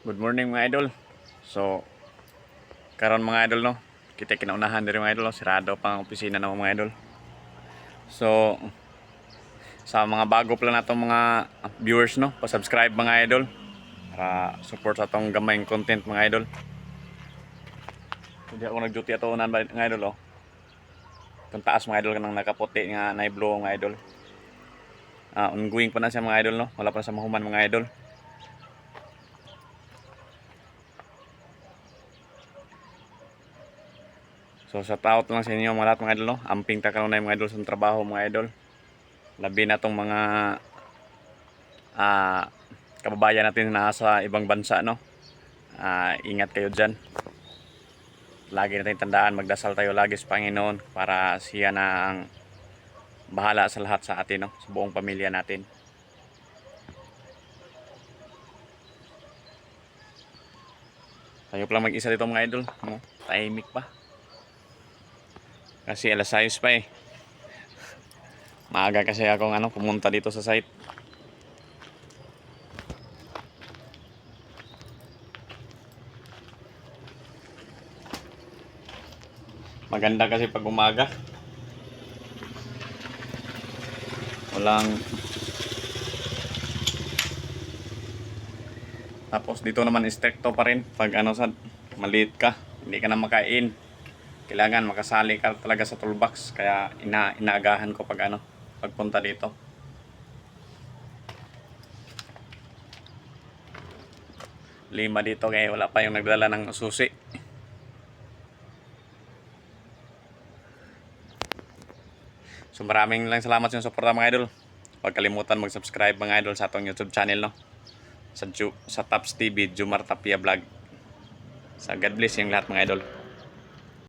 Good morning mga idol. So, karon mga idol no, kita kinaunahan diri mga idol, no? sirado pa ang opisina ng mga idol. So, sa mga bago pala natong mga viewers no, pa-subscribe mga idol para support sa tong gamayng content mga idol. Hindi ako nag-duty ato unan mga idol oh. Itong taas mga idol kanang nakaputi nga na-blow mga idol. Ah, ongoing pa na siya mga idol no. Wala pa sa mahuman mga idol. So sa out lang sa inyo mga lahat mga idol no. Amping ta karon na mga idol sa trabaho mga idol. Labi na tong mga ah kababayan natin na nasa ibang bansa no. Ah, ingat kayo diyan. Lagi natin tandaan magdasal tayo lagi sa Panginoon para siya na ang bahala sa lahat sa atin no, sa buong pamilya natin. Tayo pa lang mag-isa dito mga idol. No? Tahimik pa. Kasi alas 6 pa eh. Maaga kasi akong ano, pumunta dito sa site. Maganda kasi pag umaga. Walang Tapos dito naman stricto pa rin pag ano sa maliit ka, hindi ka na makain. Kailangan makasali ka talaga sa toolbox kaya ina inaagahan ko pag ano pagpunta dito. Lima dito kaya wala pa yung nagdala ng susi. So maraming lang salamat sa inyong suporta mga idol. Huwag kalimutan mag-subscribe mga idol sa atong YouTube channel no. Sa Ju sa Taps TV, Jumar Tapia Vlog. Sa God bless yung lahat mga idol.